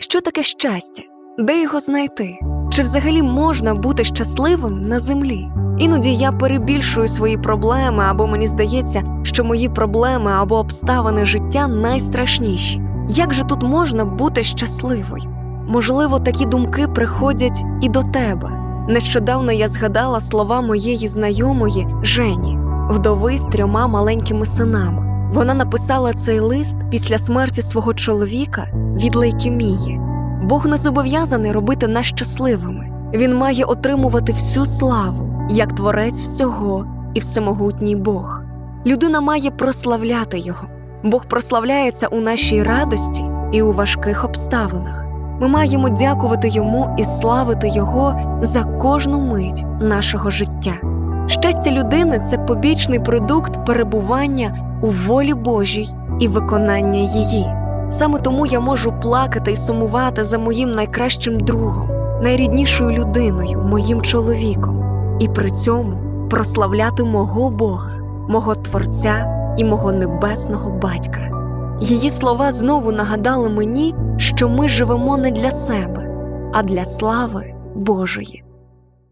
Що таке щастя? Де його знайти? Чи взагалі можна бути щасливим на землі? Іноді я перебільшую свої проблеми, або мені здається, що мої проблеми або обставини життя найстрашніші. Як же тут можна бути щасливою? Можливо, такі думки приходять і до тебе. Нещодавно я згадала слова моєї знайомої Жені, вдови з трьома маленькими синами. Вона написала цей лист після смерті свого чоловіка від лейкемії. Бог не зобов'язаний робити нас щасливими. Він має отримувати всю славу, як творець всього і всемогутній Бог. Людина має прославляти його. Бог прославляється у нашій радості і у важких обставинах. Ми маємо дякувати йому і славити Його за кожну мить нашого життя. Щастя людини це побічний продукт перебування у волі Божій і виконання її. Саме тому я можу плакати і сумувати за моїм найкращим другом, найріднішою людиною, моїм чоловіком, і при цьому прославляти мого Бога, мого Творця і мого небесного батька. Її слова знову нагадали мені, що ми живемо не для себе, а для слави Божої.